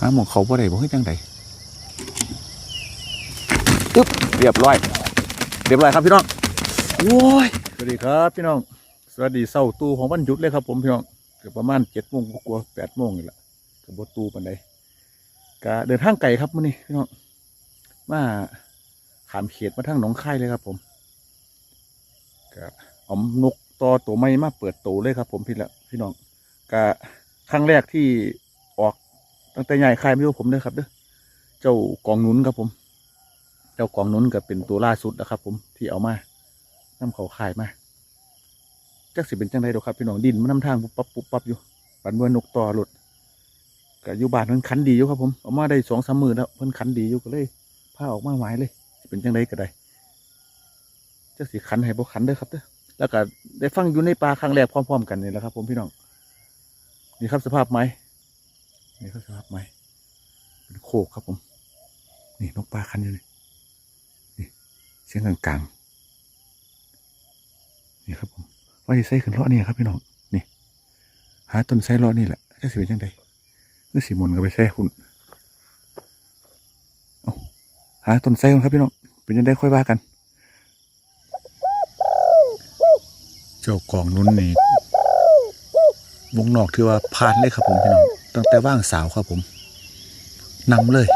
หาหมองเขาบ่ได้บ่เฮ้ยจังใดอึ๊บเรียบร้อย เรียบร้อยครับพี่น้องโอ้ยสวัสดีครับพี่น้อง สวัสดีเศร้าตู้ของวันหยุดเลยครับผมพี่น้องเกือบประมาณเจ็ดโมงกว่าแปดโมงนี่แหละกับบตูปันใดก็เดินทางไกลครับมื้อนี้พี่น้องมาขามเขตมาทางหนองคายเลยครับผมก็เอานกต่อตัวใหม่มาเปิดโตเลยครับ ผมพี่ละพี่น้องก็ครั้งแรกที่ออก ตั้งแต่ใหญ่คายไม่รู้ผมเลยครับเด้อเจ้ากองนุนครับผม เจ้ากองนุนก็เป็นตัวล่าสุดนะครับ ผมที่เอามานํเขาขายมาจักสิเป็นจังไดดอกครับพี่น้องดินมันนำทางปุ๊บปั๊บปุ๊บปั๊บอยู่ปันเมื่อนกต่อหลุดก็อยู่บ้านเพิ่นขันดีอยู่ครับผมเอามาได้สองสามมือแล้วเพิ่นขันดีอยู่ก็เลยพาออกมาหวายเลยเป็นจังไดก็ได้จักสิขันให้บ่ขันเด้อครับเด้อแล้วก็ได้ฟังอยู่ในป่าครั้งแรกพร้อม ๆ กันนี่แหละครับ ผมพี่น้องนี่ครับสภาพไม้ นี่ครับสภาพไหมเป็นโคกครับผม นี่นกปลาคันอยู่นี่นี่เสียงกลางๆนี่ครับผมว่าจะใส่ขึ้นเลาะนี่ครับพี่น้องนี่ หาต้นไส้เลาะนี่แหละจะสิเป็นยังไงนึกสีมนต์ก็ไปใส่หุ่นเอาหาต้นไส้ก่อนครับพี่น้องเป็นยังไงค่อยว่ากัน เจ้ากองนุ่นนี่วงนอกถือว่าผ่านเลยครับผมพี่น้อง ตั้งแต่ว่างสาวครับผมนำเลย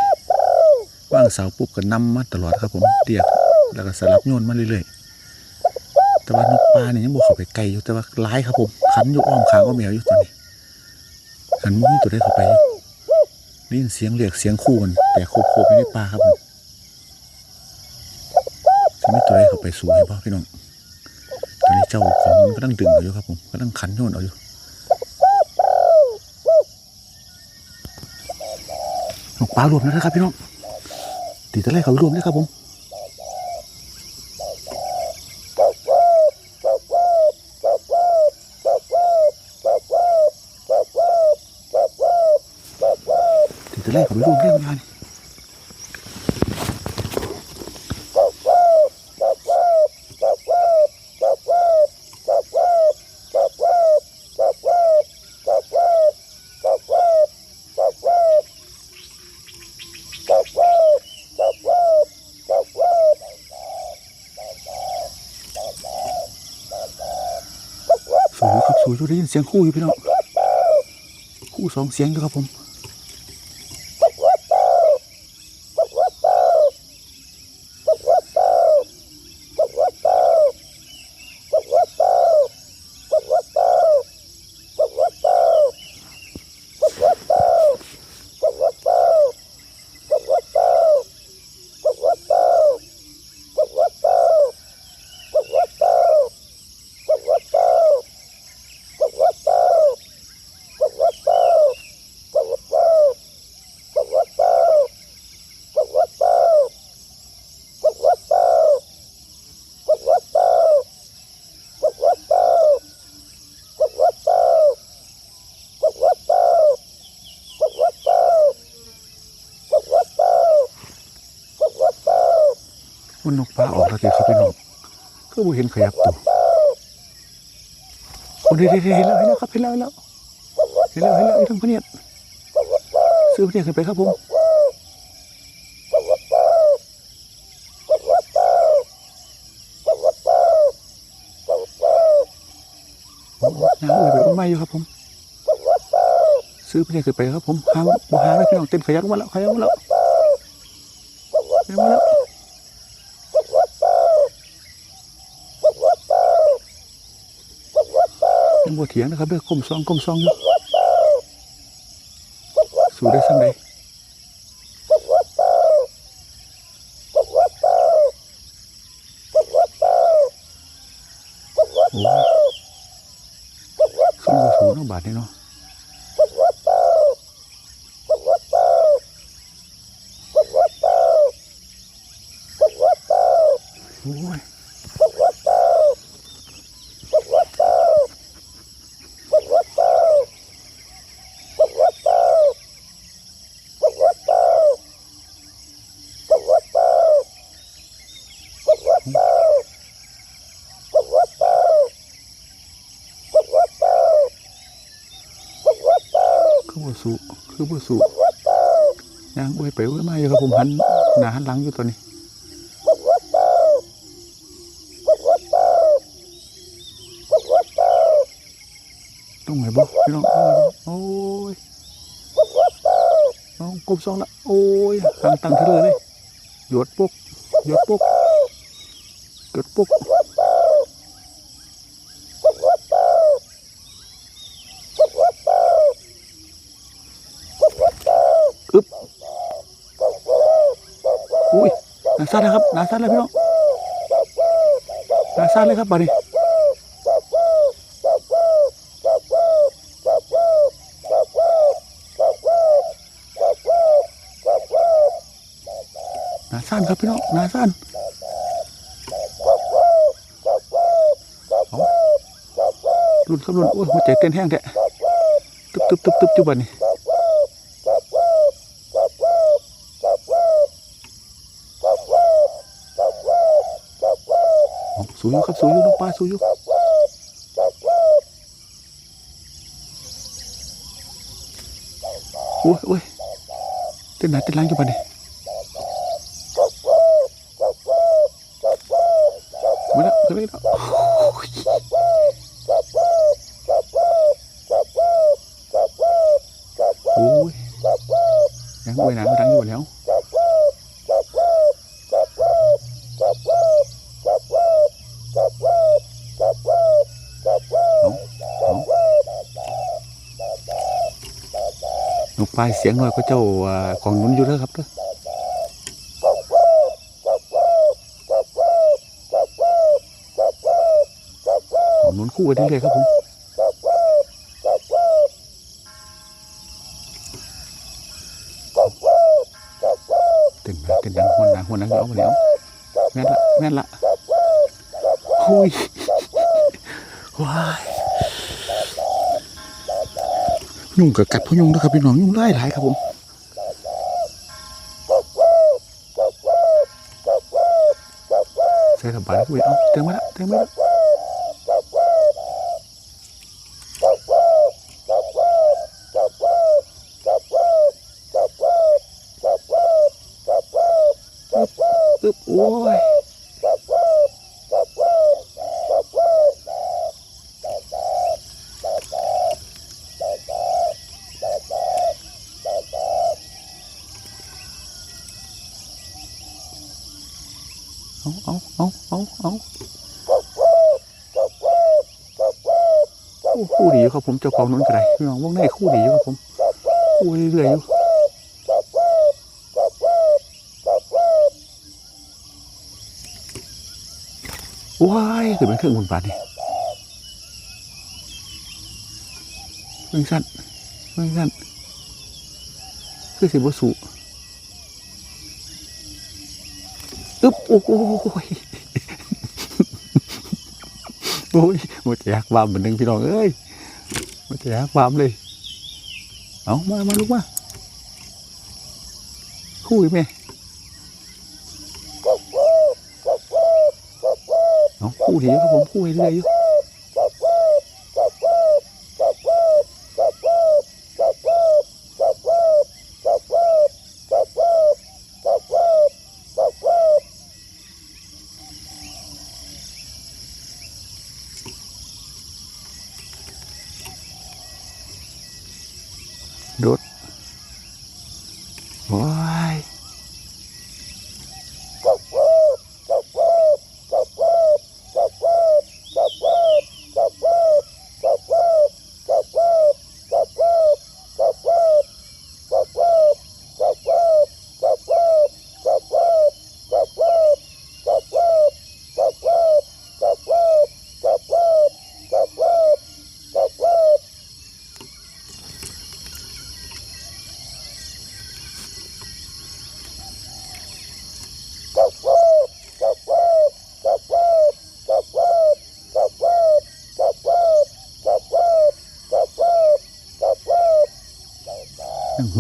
ว่างสาวปุ๊บก็นำมาตลอดครับ ผมเรียกแล้วก็สลับโยนมาเรื่อยๆแต่ว่านกปลาเนี่ยยังบวเข้าไปไกลอยู่แต่ว่าร้ายครับผมขันอยู่อ้อมขางอ้อมแมวอยู่ตอนนี้ขันบ่มีตัวได้เข้าไปอยู่เสียงเรียกเสียงคู่กันแต่โคบโคบอยู่ในป่าครับผมจะมีตัวได้เข้าไปสู่ให้พ่อพี่น้องตอนนี้เจ้าของมันก็ต้งดึงเอาอยู่ครับผมก็ต้งขันโยนเอาอยู่นก ปลารวมแล้วนะครับพี่น้องตีตะไลเขารวมเลยครับผมตีตะไลเขานสููได้ยินเสียงคู่อยู่พี่น้องคู่สองเสียงอยู่ครับผม มันนกปลาออกแล้วสิครับพี่น้องก็บ่เห็นขยับตัวคนเห็นเห็นเห็นแล้วเห็นแล้วครับเห็นแล้วเห็นแล้วเห็นแล้วเห็นแล้วไอ้ทั้งพเนียดซื้อพเนียดขึ้นไปครับผมน้ำเอ่ยไปอุ้มไม่อยู่ครับผม ซื้อพเนียดขึ้นไปครับผมหางบ่หางเลยพี่น้องเต็มขยักมาแล้วขยักมาแล้วขยักมาแล้ว ยั งบ่เถียงนะครับเด้อก้มซองก้มซองอยู่สู่ได้สักใดโอ้สู้ก็สู้เนาะบาดนี้เนาะโอ้ย คือบ่สู้คือบ่สู้ย่างอุ้ยไปอุ้ยมาอยู่ครับผมหันหน้าหันหลังอยู่ตัวนี้ต้องไหนบ่พี่น้องต้องไหนบ่โอ้ยเอากบสองละโอ้ยหางตังเทเลยเลยหยดปุ๊กหยดปุ๊กหยดปุ๊กอึ๊บอุ้ยั้นนะครับหนาสั้นเลยพี่น้องหนาสั้นเลยครับบัดนี้หนาสั้นครับพี่น้องหนาสั้นเอารุ่นครับรุ่นโอ้ยหัวใจเต้นแห้งแท้ตึ๊บตึ๊บตึ๊บตึ๊บจุบันนี่เอา สูยู่ครับสูยู่น้องปลาสูยู่โอ้ยโอ้ยเต้นหนาเต้นหลังจุบันนี่ไม่ได้ไม่ได้วโอ้ยยังไว้หนังดังอยู่แล้ว ปลายเสียงหน่อยก็เจ้าของนุนอยู่แล้วครับเด้อของนุนคู่กันเรื่อยครับผมเต้นมาเต้นดังหัวหนาหัวหนังเอาไปแล้วแม่นละแม่นละหุยว้าย ยุ่งกับกัดพยุงนะครับพี่น้องยุ่งไล่หลายครับผมใส่สบายคุยเอาเต็มมาละเต็มมาละอึ๊บโอ้ยเอาเอาเอาเอาเอาโอ้ ครับผมเจ้าของนู้นก็ได้พี่น้องวงในคู่ดีอยู่ครับผมคู่เรื่อยๆอยู่ว้ายเกิดเป็นเครื่องบุญบาทนี่เพิ่งสั้นเพิ่งสั้นคือสิบวสุอึ๊บโอ้โหโอ้ยหมดอยากว่าเหมือนหนึ่งพี่น้องเอ้ย อยากวามเลย เอามามาลูกมาคุยไหมเอาคู่ดีครับผมคู่เรื่อยอยู่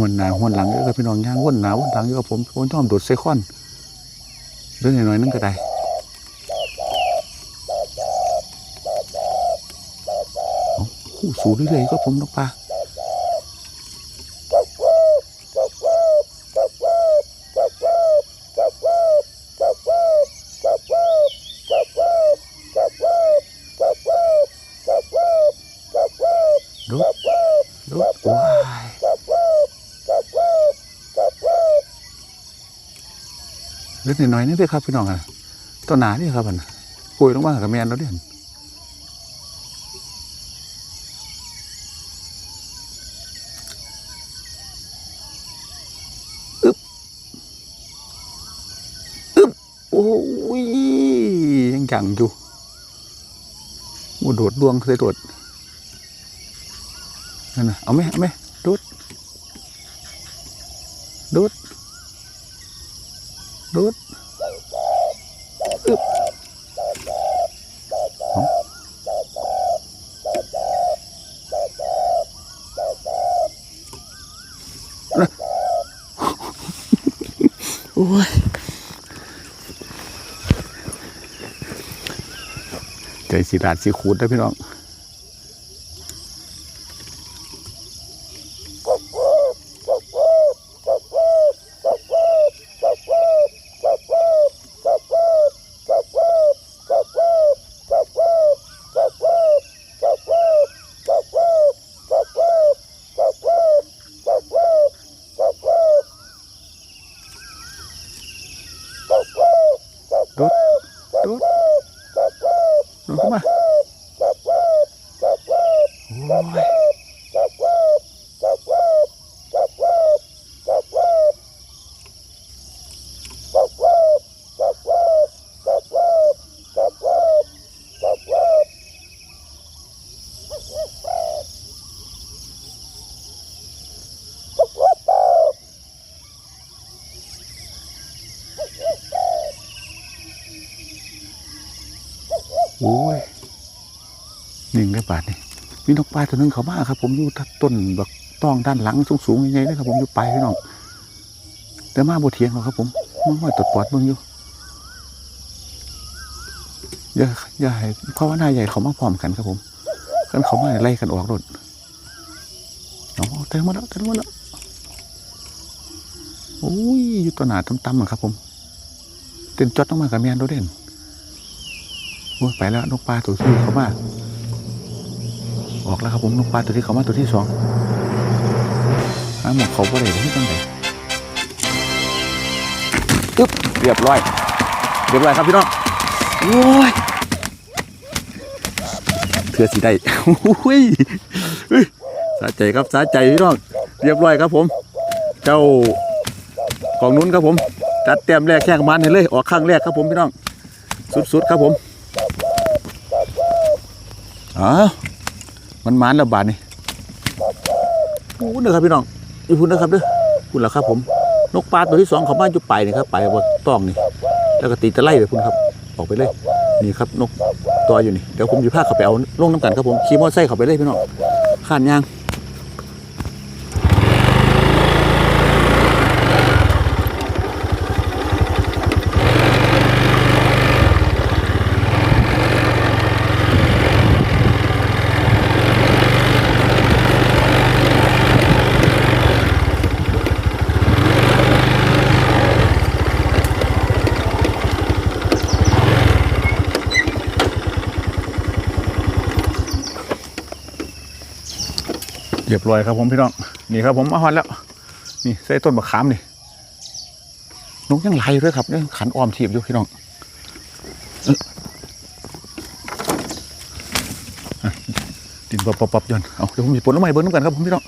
วนหนาหวนหลังเยอะครับพี่น้องย่างวนหนาวนหลังเยอะครับผมผมชอบโดดเซคอนเรื่องหน่อยๆนึงก็ได้เอาคู่สูงเรื่อยๆก็ผมนกปลา เล็กน้อยๆนี่เด้อครับพี่น้องอะต้นหนานี่ครับอันปุยลงมากับแมนแล้เด่นอึบอึบโอ้ยยังจังอยู่โอ้โดดดวงเคยโดดนั่นนะเอาไหมเอาไหมโดดโดดโดด โอ้ยใจสีดาดสีขูดนะพี่น้อง tut, tut. Vamos lá. าทนี่มีนกปลาตัวหนึงเขามาครับ ผมอยู่ต้นแบบต้องด้านหลังสูงๆยังไงเลยครับ ผมอยู่ไปพี่น้องแต่มาบเทียงหรอกครับ ผมมันไม่ตดปอดเบิ่งอยู่อย่าอย่าให้เพราะว่าหน้าใหญ่เขามาพร้อมกันครับผมกันเขามาไล่กันออกรถเอาเต็มมาแล้วเต็มมาแล้วโอ้ยอยู่ตัวหนาต่ำๆอะครับ ผมเต้นจอดต้องมากับแมนโดดเด่นโอ้ยไปแล้วนกปลาตัวที่เขามา ออกแล้วครับผมนกปลาตัวที่เขามาตัวที่สองหาหมดเขาบ่ได้ที่ตั้งแต่ตึ๊บเรียบร้อย เรียบร้อยครับพี่น้องโอ้ยเถื่อสีได้โอ้ยสาใจครับสาใจพี่น้องเรียบร้อยครับผม เจ้าของนู้นครับผมจัดเต็มแรกแข่งมันให้เลยออกข้างแรกครับผมพี่น้องสุดๆครับผมอ๋อ มันมันแล้วบาดนี่โอ้เด้อครับพี่น้องอีพุ่นนะครับเด้อพุ่นแล้วครับผม นกปลาตัวที่สองเขาบ้านจุไปนี่ครับไปว่าต้องนี่ แล้วก็ตีตะไลไปพุ่นครับ ออกไปเลยนี่ครับนกตัวอยู่นี่เดี๋ยวผมอยู่ภาคเขาไปเอาลงน้ำกันครับผมขี่มอเตอร์ไซค์เขาไปเลยพี่น้องข้านยาง เรียบร้อยครับผมพี่น้องนี่ครับผมมาฮอนแล้ว นี่ใส่ต้นมะขามนี่นกยังไหลอยู่เลยครับเนี่ยขันออมทีบอยู่พี่น้องดินปับปับปับยนเอาเดี๋ยวผมมีผลลไมาให้เบิ้งน้ำกันครับผมพี่น้อง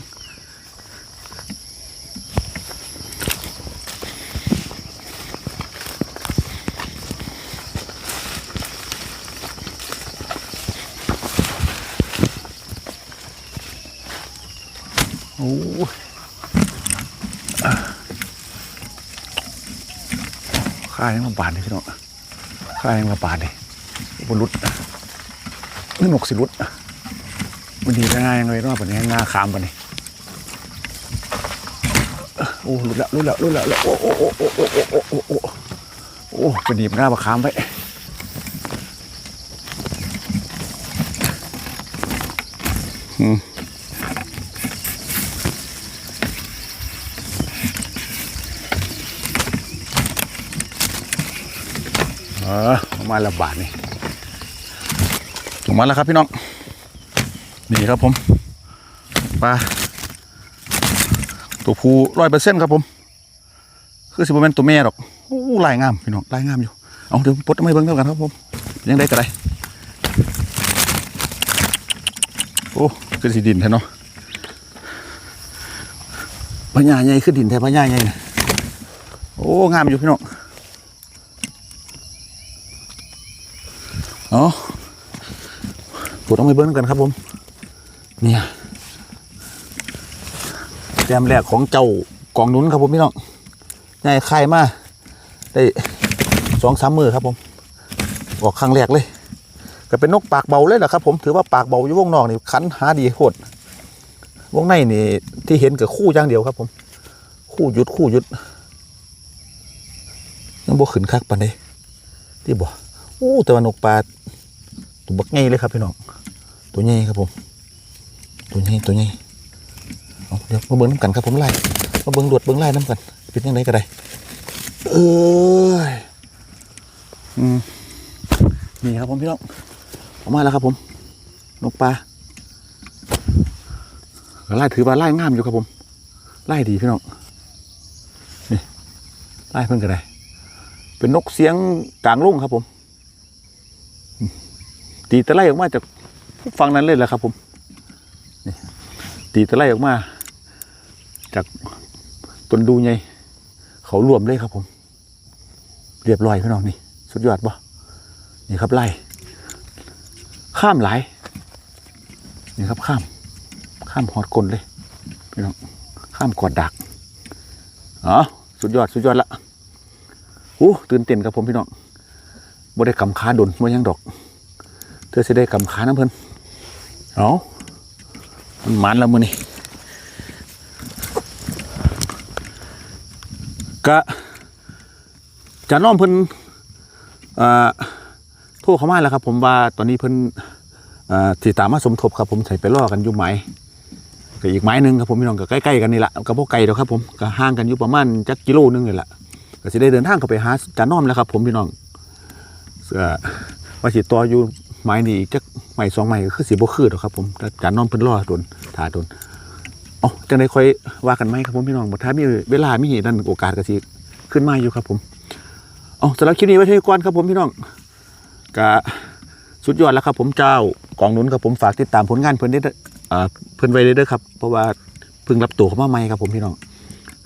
ค่ายังมาบาดเลยพี่น้องค่ายังมาบาดเลยบนรุดนี่นกสิรุดมันดีง่ายยังไงเนาะปนนี้ง่าขามปนนี้โอ้ลุดละลุดละลุดละโอ้โอ้โอ้โอ้โอ้โอ้โอ้โอ้โอ้เป็นดีบหน้าปลาขามไป เออมาณละบาทนี่ถูกมาแล้วครับพี่น้อง นี่ครับผมปลาตัวผู้ร้อยเปอร์เซ็นต์ครับผม คือสิบเป็นตัวแม่หรอกโอ้ลายงามพี่น้องลายงามอยู่ เอาเดี๋ยวปลดไม่เบิ้งเท่ากันครับผมยังได้ก็ได้โอ้ขึ้นสีดินแท้เนาะพญาใหญ่ขึ้นดินแท้พญาใหญ่เนี่ยโอ้งามอยู่พี่น้อง เอาปลดเอาไม่เบิ้งกันครับผม เนี่ยแต้มแรกของเจ้ากองหนุนครับผมพี่น้องใหญ่ไข่มาได้สองสามมือครับผม ออกครั้งแรกเลย ก็เป็นนกปากเบาเลยแหละครับ ผมถือว่าปากเบาอยู่วงนอกนี่คันหาดีโหดวงในนี่ที่เห็นกับคู่อย่างเดียวครับ ผม คู่หยุดคู่หยุดยังบ่ขึ้นคักปานใดที่บ่ โอ้แต่ว่านกปลาตัวบักใหญ่เลยครับพี่น้องตัวใหญ่ครับผม ตัวใหญ่ตัวใหญ่เอาเดี๋ยวมาเบิ่งน้ำกันครับผมไล่มาเบิ่งดวดเบิ่งไล่น้ำกันเป็นยังไงก็ได้เอ้ยอืมนี่ครับผมพี่น้องออกมาแล้วครับผมนกปลาไล่ถือว่าไล่งามอยู่ครับผมไล่ดีพี่น้องนี่ไล่เพิ่งกันได้เป็นนกเสียงกลางลุ่งครับผม ตีตะไลออกมาจากฝั่งนั้นเลยแหละครับ ผมนี่ตีตะไลออกมา จากต้นดูไงเขารวมเลยครับ ผม เรียบร้อยพี่น้องนี่สุดยอดปะนี่ครับไล่ข้ามหลายนี่ครับข้าม ข้ามหอดกลเลยพี่น้องข้ามกอดดักอ๋อสุดยอดสุดยอดละโอ้ตื่นเต้นครับผมพี่น้อง บ่ได้กำขาดนบ่ยังดอก เธอจะได้กำขาน้ำเพิ่นเอามันมันแล้วมือนี่กะจะน้อมเพิ่นอ่าโทรเข้ามาแล้วครับ ผมว่าตอนนี้เพิ่นเอ่อติดตามมาสมทบครับผมใส่ไปล่อกันอยู่ไหมก็อีกไม้หนึ่งครับผมพี่น้องก็ใกล้ๆกันนี่แหละก็พวกไก่เดียวครับผมก็ห่างกันอยู่ประมาณจักกิโลนึงนี่แหละก็จะได้เดินทางเข้าไปหาจานน้อมแล้วครับ ผมพี่น้อง เอ่อว่าสิต่ออยู่ไม้นี่อีกจักไม้สองไม้ก็คือสิบ่คือดอกครับผมแต่จานน้อมเพิ่นล่อโดนถ่าโดนเอ๋อจังได้ค่อยว่ากันไหมครับผมพี่น้องบ่ถ้ามีเวลามีนั่นโอกาสก็สิขึ้นมาอยู่ครับผมเอ๋อสำหรับคลิปนี้ไว้เท่านี้ก่อนครับผมพี่น้องก็สุดยอดแล้วครับผมเจ้ากองนุนครับผมฝากติดตามผลงานเพิ่นได้เด้ออ่าเพิ่นไว้เด้อครับ เพราะว่าเพิ่งรับตัวเข้ามาใหม่ครับผมพี่น้อง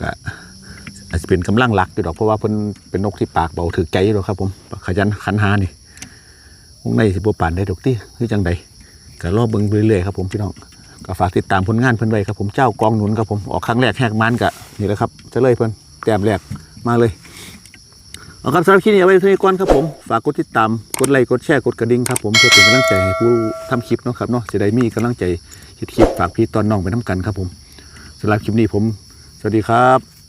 ก็ อาจจะเป็นกำลังหลักอยู่ดอกเพราะว่าเพิ่นเป็นนกที่ปากเบาถือใจอยู่ดอกครับ ผมขยันขันหานี่วงในสิบ่ปานได้ดอกติคือจังใดก็รอเบิ่งเรื่อยๆครับผมพี่น้องก็ฝากติดตามผลงานเพิ่นไว้ครับผมเจ้ากองหนุนครับผมออกครั้งแรกแหกมันกะนี่แหละครับจะเลยเพิ่นแต้มแรกมาเลยเอาครับสำหรับคลิปนี้เอาไว้เท่านี้ก่อนครับผมฝากกดติดตามกดไลค์กดแชร์กดกระดิ่งครับผมเพื่อเป็นกำลังใจให้ผู้ทำคลิปเนาะครับเนาะจะได้มีกำลังใจเฮ็ดคลิปฝากพี่ตอนน้องไปน้ำกันครับผมสำหรับคลิปนี้ผม สวัสดีครับ